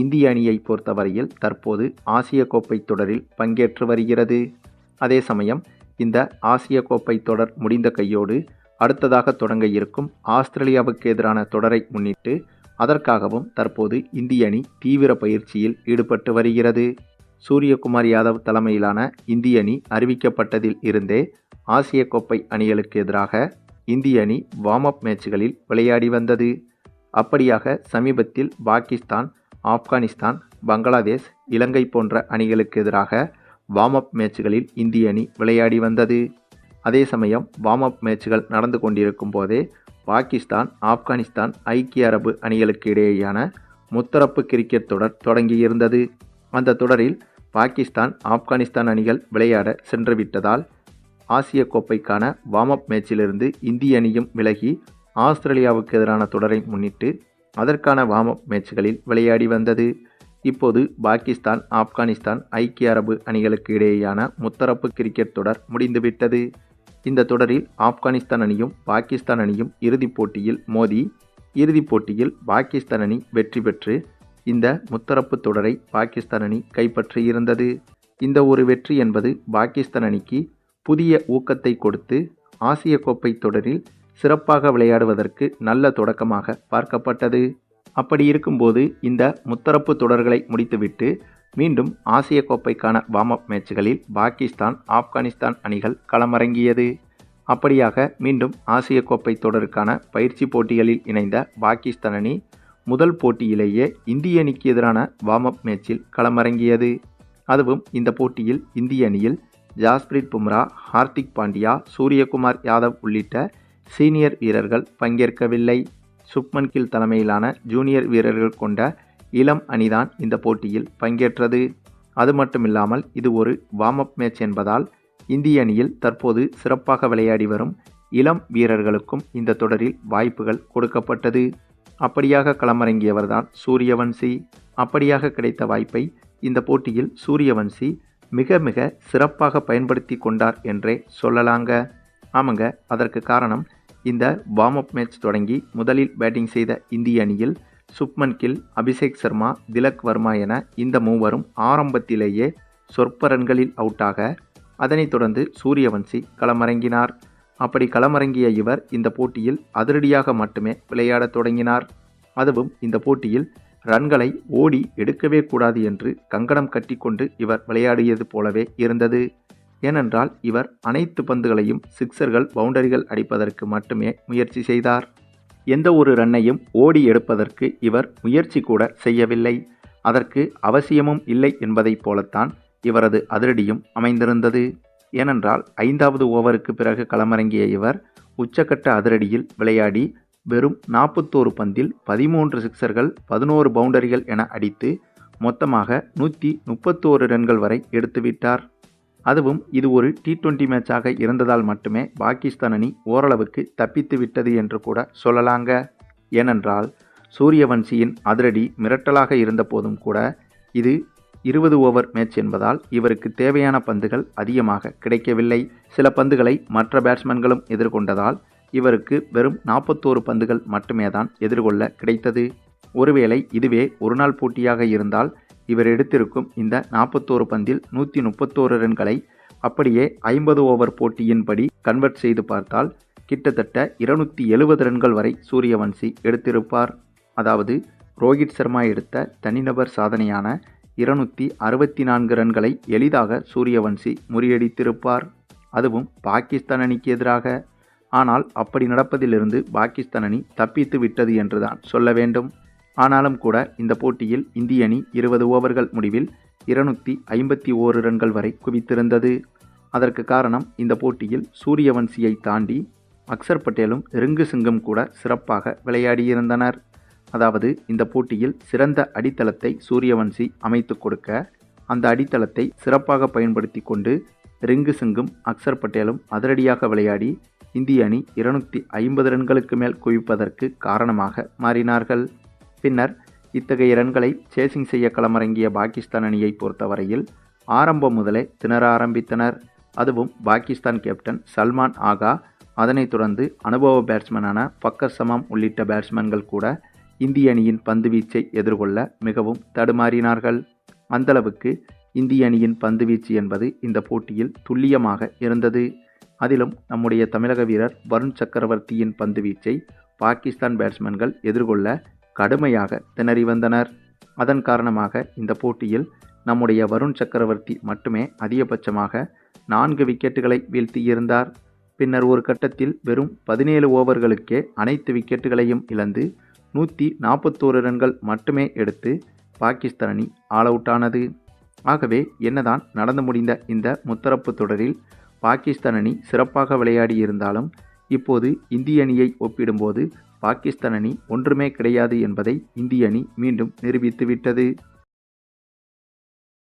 இந்திய அணியை பொறுத்தவரையில் தற்போது ஆசிய கோப்பை தொடரில் பங்கேற்று வருகிறது. அதே சமயம் இந்த ஆசிய கோப்பை தொடர் முடிந்த கையோடு அடுத்ததாக தொடங்க இருக்கும் ஆஸ்திரேலியாவுக்கு எதிரான தொடரை முன்னிட்டு அதற்காகவும் தற்போது இந்திய அணி தீவிர பயிற்சியில் ஈடுபட்டு வருகிறது. சூரியகுமார் யாதவ் தலைமையிலான இந்திய அணி அறிவிக்கப்பட்டதில் இருந்தே ஆசிய கோப்பை அணிகளுக்கு எதிராக இந்திய அணி வார்ம் அப் மேட்ச்களில் விளையாடி வந்தது. அப்படியாக சமீபத்தில் பாகிஸ்தான் ஆப்கானிஸ்தான் பங்களாதேஷ் இலங்கை போன்ற அணிகளுக்கு எதிராக வார்ம் அப் மேட்சுகளில் இந்திய அணி விளையாடி வந்தது. அதே சமயம் வார்ம் அப் மேட்ச்கள் நடந்து கொண்டிருக்கும் போதே பாகிஸ்தான் ஆப்கானிஸ்தான் ஐக்கிய அரபு அணிகளுக்கு இடையேயான முத்தரப்பு கிரிக்கெட் தொடர் தொடங்கியிருந்தது அந்த தொடரில் பாகிஸ்தான் ஆப்கானிஸ்தான் அணிகள் விளையாட சென்றுவிட்டதால் ஆசிய கோப்பைக்கான வார்ம் அப் மேட்சிலிருந்து இந்திய அணியும் விலகி ஆஸ்திரேலியாவுக்கு எதிரான தொடரை முன்னிட்டு அதற்கான வார்ம் மேட்சுகளில் மேட்ச்களில் விளையாடி வந்தது. இப்போது பாகிஸ்தான் ஆப்கானிஸ்தான் ஐக்கிய அரபு அணிகளுக்கு இடையேயான முத்தரப்பு கிரிக்கெட் தொடர் முடிந்துவிட்டது. இந்த தொடரில் ஆப்கானிஸ்தான் அணியும் பாகிஸ்தான் அணியும் இறுதிப் போட்டியில் மோதி இறுதிப் போட்டியில் பாகிஸ்தான் அணி வெற்றி பெற்று இந்த முத்தரப்பு தொடரை பாகிஸ்தான் அணி கைப்பற்றியிருந்தது இந்த ஒரு வெற்றி என்பது பாகிஸ்தான் அணிக்கு புதிய ஊக்கத்தை கொடுத்து ஆசிய கோப்பை தொடரில் சிறப்பாக விளையாடுவதற்கு நல்ல தொடக்கமாக பார்க்கப்பட்டது. அப்படி இருக்கும்போது இந்த முத்தரப்பு தொடர்களை முடித்துவிட்டு மீண்டும் ஆசிய கோப்பைக்கான வார்ம் அப் மேட்ச்களில் பாகிஸ்தான் ஆப்கானிஸ்தான் அணிகள் களமிறங்கியது. அப்படியாக மீண்டும் ஆசிய கோப்பை தொடருக்கான பயிற்சி போட்டிகளில் இணைந்த பாகிஸ்தான் அணி முதல் போட்டியிலேயே இந்திய அணிக்கு எதிரான வார்ம் அப் மேட்சில் களமிறங்கியது. அதுவும் இந்த போட்டியில் இந்திய அணியில் ஜாஸ்பிரிட் பும்ரா ஹார்திக் பாண்டியா சூரியகுமார் யாதவ் உள்ளிட்ட சீனியர் வீரர்கள் பங்கேற்கவில்லை. சுப்மன் கில் தலைமையிலான ஜூனியர் வீரர்கள் கொண்ட இளம் அணிதான் இந்த போட்டியில் பங்கேற்றது. அது மட்டுமில்லாமல் இது ஒரு வார்ம் அப் மேட்ச் என்பதால் இந்திய அணியில் தற்போது சிறப்பாக விளையாடி வரும் இளம் வீரர்களுக்கும் இந்த தொடரில் வாய்ப்புகள் கொடுக்கப்பட்டது. அப்படியாக களமிறங்கியவர்தான் சூரியவன்சி. அப்படியாக கிடைத்த வாய்ப்பை இந்த போட்டியில் சூரியவன்சி மிக மிக சிறப்பாக பயன்படுத்தி கொண்டார் என்றே சொல்லலாங்க. ஆமாங்க. அதற்கு காரணம் இந்த வார்ம் அப் மேட்ச் தொடங்கி முதலில் பேட்டிங் செய்த இந்திய அணியில் சுப்மன் கில் அபிஷேக் சர்மா திலக் வர்மா என இந்த மூவரும் ஆரம்பத்திலேயே சொற்ப ரன்களில் அவுட்டாக அதனைத் தொடர்ந்து சூரியவன்சி களமிறங்கினார். அப்படி களமிறங்கிய இவர் இந்த போட்டியில் அதிரடியாக மட்டுமே விளையாடத் தொடங்கினார். அதுவும் இந்த போட்டியில் ரன்களை ஓடி எடுக்கவே கூடாது என்று கங்கணம் கட்டிக்கொண்டு இவர் விளையாடியது போலவே இருந்தது. ஏனென்றால் இவர் அனைத்து பந்துகளையும் சிக்சர்கள் பவுண்டரிகள் அடிப்பதற்கு மட்டுமே முயற்சி செய்தார். எந்த ஒரு ரன்னையும் ஓடி எடுப்பதற்கு இவர் முயற்சி கூட செய்யவில்லை. அதற்கு அவசியமும் இல்லை என்பதைப் போலத்தான் இவரது அதிரடியும் அமைந்திருந்தது. ஏனென்றால் ஐந்தாவது ஓவருக்கு பிறகு களமிறங்கிய இவர் உச்சக்கட்ட அதிரடியில் விளையாடி வெறும் நாற்பத்தோரு பந்தில் பதிமூன்று சிக்சர்கள் பதினோரு பவுண்டரிகள் என அடித்து மொத்தமாக நூற்றி முப்பத்தோரு ரன்கள் வரை எடுத்துவிட்டார். அதுவும் இது ஒரு டி டுவெண்ட்டி மேட்சாக இருந்ததால் மட்டுமே பாகிஸ்தான் அணி ஓரளவுக்கு தப்பித்து விட்டது என்று கூட சொல்லலாங்க. ஏனென்றால் சூரியவன்சியின் அதிரடி மிரட்டலாக இருந்த போதும் கூட இது இருபது ஓவர் மேட்ச் என்பதால் இவருக்கு தேவையான பந்துகள் அதிகமாக கிடைக்கவில்லை. சில பந்துகளை மற்ற பேட்ஸ்மேன்களும் எதிர்கொண்டதால் இவருக்கு வெறும் நாற்பத்தோரு பந்துகள் மட்டுமே தான் எதிர்கொள்ள கிடைத்தது. ஒருவேளை இதுவே ஒருநாள் போட்டியாக இருந்தால் இவர் எடுத்திருக்கும் இந்த நாற்பத்தோரு பந்தில் நூற்றி முப்பத்தோரு ரன்களை அப்படியே ஐம்பது ஓவர் போட்டியின்படி கன்வெர்ட் செய்து பார்த்தால் கிட்டத்தட்ட இருநூற்றி எழுபது ரன்கள் வரை சூரியவன்சி எடுத்திருப்பார். அதாவது ரோஹித் சர்மா எடுத்த தனிநபர் சாதனையான இருநூற்றி அறுபத்தி நான்கு ரன்களை எளிதாக சூரியவன்சி முறியடித்திருப்பார். அதுவும் பாகிஸ்தான் அணிக்கு எதிராக. ஆனால் அப்படி நடப்பதிலிருந்து பாகிஸ்தான் அணி தப்பித்து விட்டது என்றுதான் சொல்ல வேண்டும். ஆனாலும் கூட இந்த போட்டியில் இந்திய அணி இருபது ஓவர்கள் முடிவில் இருநூற்றி ஐம்பத்தி ஓரு ரன்கள் வரை குவித்திருந்தது. அதற்கு காரணம் இந்த போட்டியில் சூரியவன்சியை தாண்டி அக்சர் பட்டேலும் ரிங்கு சிங்கும் கூட சிறப்பாக விளையாடியிருந்தனர். அதாவது இந்த போட்டியில் சிறந்த அடித்தளத்தை சூரியவன்சி அமைத்து கொடுக்க அந்த அடித்தளத்தை சிறப்பாக பயன்படுத்தி கொண்டு ரிங்கு சிங்கும் அக்சர் பட்டேலும் அதிரடியாக விளையாடி இந்திய அணி இருநூற்றி ஐம்பது ரன்களுக்கு மேல் குவிப்பதற்கு காரணமாக மாறினார்கள். பின்னர் இத்தகைய ரன்களை சேசிங் செய்ய களமிறங்கிய பாகிஸ்தான் அணியை பொறுத்தவரையில் ஆரம்பம் முதலே திணற ஆரம்பித்தனர். அதுவும் பாகிஸ்தான் கேப்டன் சல்மான் ஆகா. அதனைத் தொடர்ந்து அனுபவ பேட்ஸ்மேனான ஃபக்கர் சமாம் உள்ளிட்ட பேட்ஸ்மேன்கள் கூட இந்திய அணியின் பந்துவீச்சை எதிர்கொள்ள மிகவும் தடுமாறினார்கள். அந்தளவுக்கு இந்திய அணியின் பந்துவீச்சு என்பது இந்த போட்டியில் துல்லியமாக இருந்தது. அதிலும் நம்முடைய தமிழக வீரர் வருண் சக்கரவர்த்தியின் பந்துவீச்சை பாகிஸ்தான் பேட்ஸ்மேன்கள் எதிர்கொள்ள கடுமையாக திணறி வந்தனர். அதன் காரணமாக இந்த போட்டியில் நம்முடைய வருண் சக்கரவர்த்தி மட்டுமே அதிகபட்சமாக நான்கு விக்கெட்டுகளை வீழ்த்தியிருந்தார். பின்னர் ஒரு கட்டத்தில் வெறும் பதினேழு ஓவர்களுக்கே அனைத்து விக்கெட்டுகளையும் இழந்து நூற்றி நாற்பத்தோரு ரன்கள் மட்டுமே எடுத்து பாகிஸ்தான் அணி ஆல் அவுட் ஆனது. ஆகவே என்னதான் நடந்து முடிந்த இந்த முத்தரப்பு தொடரில் பாகிஸ்தான் அணி சிறப்பாக விளையாடி இருந்தாலும் இப்போது இந்திய அணியை ஒப்பிடும்போது பாகிஸ்தான் அணி ஒன்றுமே கிடையாது என்பதை இந்திய அணி மீண்டும் நிரூபித்துவிட்டது.